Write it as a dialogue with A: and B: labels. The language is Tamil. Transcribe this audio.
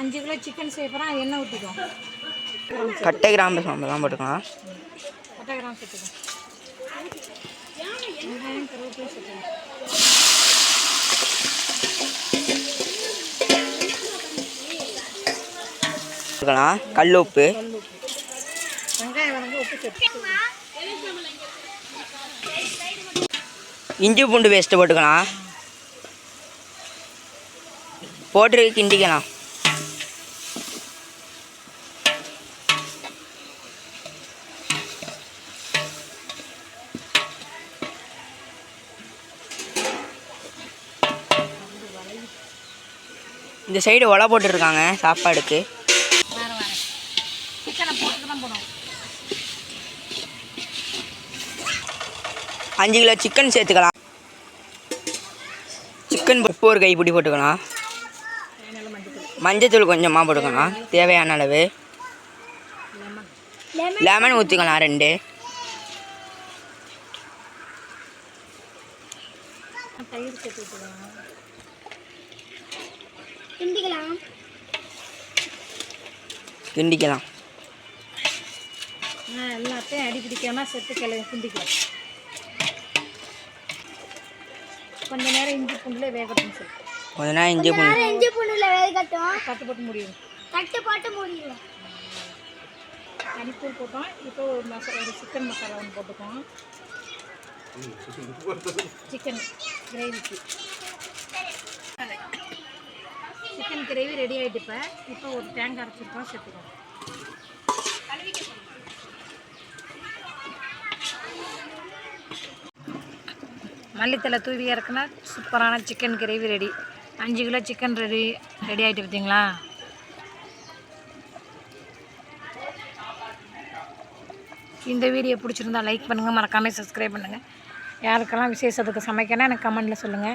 A: அஞ்சு கிலோ சிக்கன் செய்ய போகிறோம் அது எண்ணெய் ஊற்றிக்கோ
B: கட்டை கிராம்பு சாம்பலாம் போட்டுக்கலாம்.
A: பட்டை கிராம் சேர்த்துக்கோ வெங்காயம் கருவேப்பிலை சேர்த்துக்கோ
B: போட்டுக்கலாம். கல் உப்பு இஞ்சி பூண்டு பேஸ்ட்டு போட்டுக்கலாம். போட்டு கிண்டிக்கலாம். இந்த சைடு ஒலை போட்டுருக்காங்க சாப்பாடுக்கு. அஞ்சு கிலோ சிக்கன் சேர்த்துக்கலாம். சிக்கன் உப்பு ஒரு கைப்பிடி போட்டுக்கலாம்.
A: மஞ்சள்
B: மஞ்சத்தூள் கொஞ்சமாக போட்டுக்கலாம். தேவையான அளவு.
A: லெமன்
B: ஊற்றிக்கலாம் ரெண்டு.
A: தயிர் சேர்த்து
C: கிண்டிக்கலாம்
B: கிண்டிக்கலாம்
A: ஆ எல்லாத்தையும் அடி பிடிக்காம செத்து கிளை கிண்டிக்கலாம் கொஞ்ச நேரம் இஞ்சி பூண்டுல வேகட்டும் சொல்லி
B: கொஞ்ச நேரம் இஞ்சி பூண்டு.
C: இஞ்சி பூண்டுல வேகட்டும்.
A: பத்து போட்டு முடியும்.
C: தட்டு போட்டு மூடிடுவோம்
A: அடிப்பூர் போட்டோம். இப்போ ஒரு மசாலா ஒரு சிக்கன் மசாலா ஒன்று போட்டுக்கோம் சிக்கன் கிரேவிக்கு சிக்கன் கிரேவி ரெடி ஆகிட்டு இப்போ. இப்போ ஒரு தேங்காய் அரைச்சிருக்கோம் சேர்த்துக்கோம் மல்லித்தலை தூவி இறக்குனா சூப்பரான சிக்கன் கிரேவி ரெடி அஞ்சு கிலோ சிக்கன் ரெடி ரெடி ஆகிட்டு பார்த்தீங்களா இந்த வீடியோ பிடிச்சிருந்தா லைக் பண்ணுங்கள் மறக்காமல் சப்ஸ்கிரைப் பண்ணுங்கள் யாருக்கெல்லாம் விசேஷத்துக்கு சமைக்கணும் எனக்கு கமெண்டில் சொல்லுங்கள்